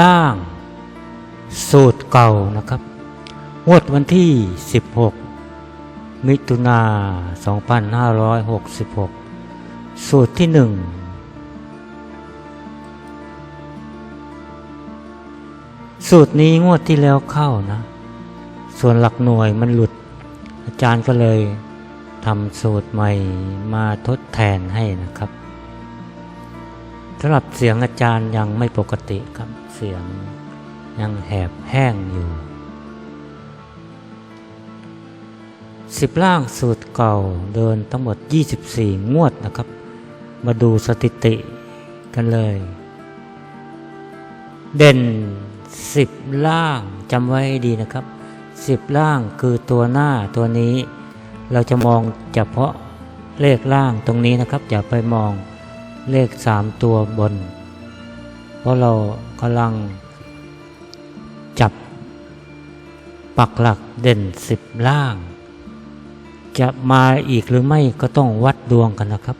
ล่าง สูตรเก่านะครับงวดวันที่ 16 มิถุนา 2566 สูตรที่หนึ่งสูตรนี้งวดที่แล้วเข้านะ ส่วนหลักหน่วยมันหลุด อาจารย์ก็เลยทำสูตรใหม่มาทดแทนให้นะครับ สำหรับเสียงอาจารย์ยังไม่ปกติครับเสียงยังแหบแห้งอยู่สิบล่างสูตรเก่าเดินทั้งหมด 24 งวดนะครับ มาดูสถิติกันเลย เด่นสิบล่างจำไว้ให้ดีนะครับสิบล่างคือตัวหน้าตัวนี้ เราจะมองเฉพาะเลขล่างตรงนี้นะครับ อย่าไปมอง เลขสามตัวบน เพราะเรากำลังจับปักหลักเด่นสิบล่าง จะมาอีกหรือไม่ก็ต้องวัดดวงกันนะครับ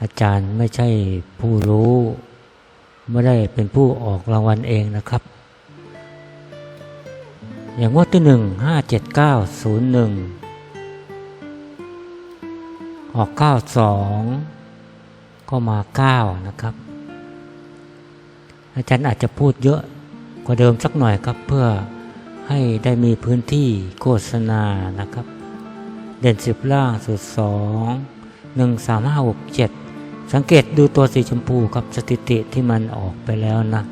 อาจารย์ไม่ใช่ผู้รู้ ไม่ได้เป็นผู้ออกรางวัลเองนะครับ อย่างงวดที่หนึ่งห้าเจ็ดเก้าศูนย์หนึ่งออกเก้าสอง ก็มาเก้านะครับ อาจารย์อาจจะพูดเยอะกว่าเดิมสักหน่อยครับ เพื่อให้ได้มีพื้นที่โฆษณานะครับ เด่นสิบล่างสุดสองหนึ่งสามห้าหกเจ็ดสังเกตดูตัวสีชมพูครับสถิติที่มันออกไปแล้วนะ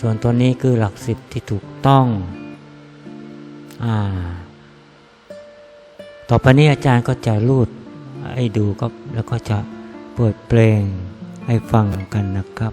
ส่วนตัวนี้คือหลักสิบที่ถูกต้องอ่าต่อไปนี้อาจารย์ก็จะรูดให้ดูครับแล้วก็จะ เปิดเพลงให้ฟังกันนะครับ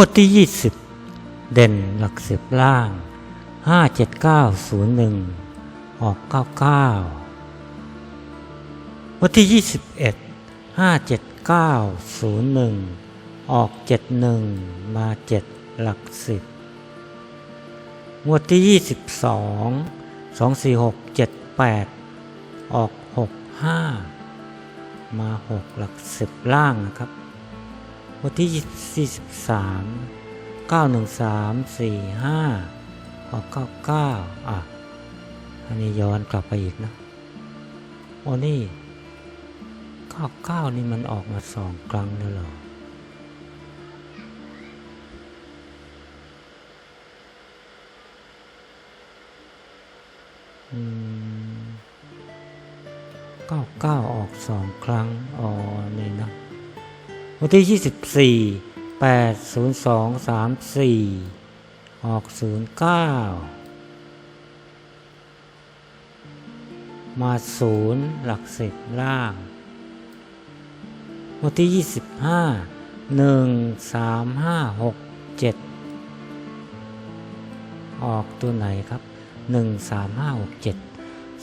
งวดที่ 20 เด่นหลักสิบล่าง 57901 ออก 99 งวดที่ 21 57901 ออก 71 มา 7 หลักสิบงวดที่ยี่สิบสออกเจ็ดแปดออกหกห้ามาหกหลักสิบล่างนะครับ วันที่สี่สิบสามเก้าหนึ่งสามสี่ห้าออกเก้าเก้าอะ อันนี้ย้อนกลับไปอีกนะ โอ้นี่เก้าเก้านี่มันออกมาสองครั้งแล้วเหรออืมเก้าเก้าออกสองครั้ง อ๋อ นี่นะ วันที่ยี่สิบสี่แปดศูนย์สองสามสี่ออกศูนย์เก้ามาศูนย์หลักสิบล่าง วันที่ยี่สิบห้าหนึ่งสามห้าหกเจ็ดออกตัวไหนครับหนึ่งสามห้าหกเจ็ด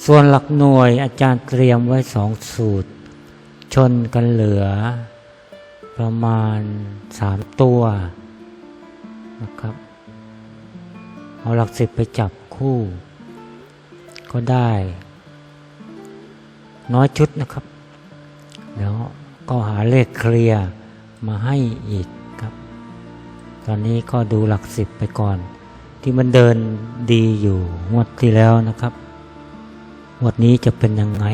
ส่วนหลักหน่วยอาจารย์เตรียมไว้สองสูตร ชนกันเหลือ ประมาณสามตัวนะครับ เอาหลักสิบไปจับคู่ ก็ได้ น้อยชุดนะครับแล้วก็หาเลขเคลียร์มาให้อีกครับ ตอนนี้ก็ดูหลักสิบไปก่อน ที่มันเดินดีอยู่งวดที่แล้วนะครับงวดนี้จะเป็นยังไง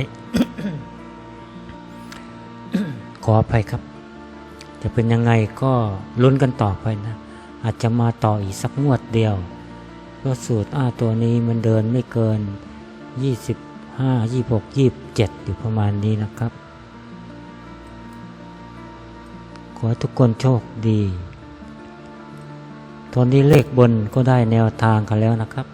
ขออภัยครับ จะเป็นยังไงก็ลุ้นกันต่อไปนะ อาจจะมาต่ออีกสักงวดเดียวเพราะสูตรอ้าตัวนี้มันเดินไม่เกิน 25 26 27 อยู่ประมาณนี้นะครับ ขอทุกคนโชคดี ตอนนี้เลขบนก็ได้แนวทางกันแล้วนะครับ